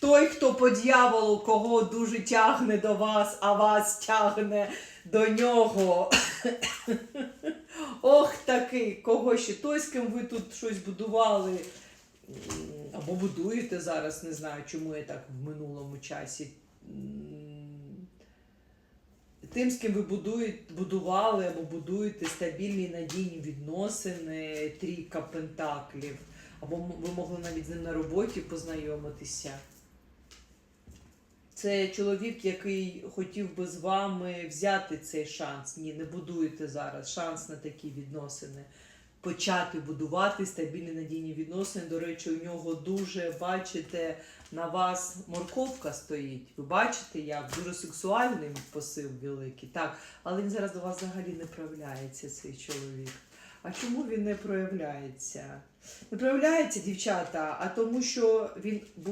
Той, хто по дьяволу, кого дуже тягне до вас, а вас тягне до нього. Ох, такий, кого ще той, з ким ви тут щось будували. Або будуєте зараз, не знаю, чому я так в минулому часі. Тим, з ким ви будуєте, будували або будуєте стабільні надійні відносини, трійка пентаклів, або ви могли навіть з ним на роботі познайомитися. Це чоловік, який хотів би з вами взяти цей шанс. Ні, не будуєте зараз шанс на такі відносини. Почати будувати стабільні надійні відносини. До речі, у нього дуже, бачите, на вас морковка стоїть. Ви бачите, як дуже сексуальний посил великий. Так, але він зараз до вас взагалі не проявляється, цей чоловік. А чому він не проявляється? Не проявляється, дівчата, а тому, що він був.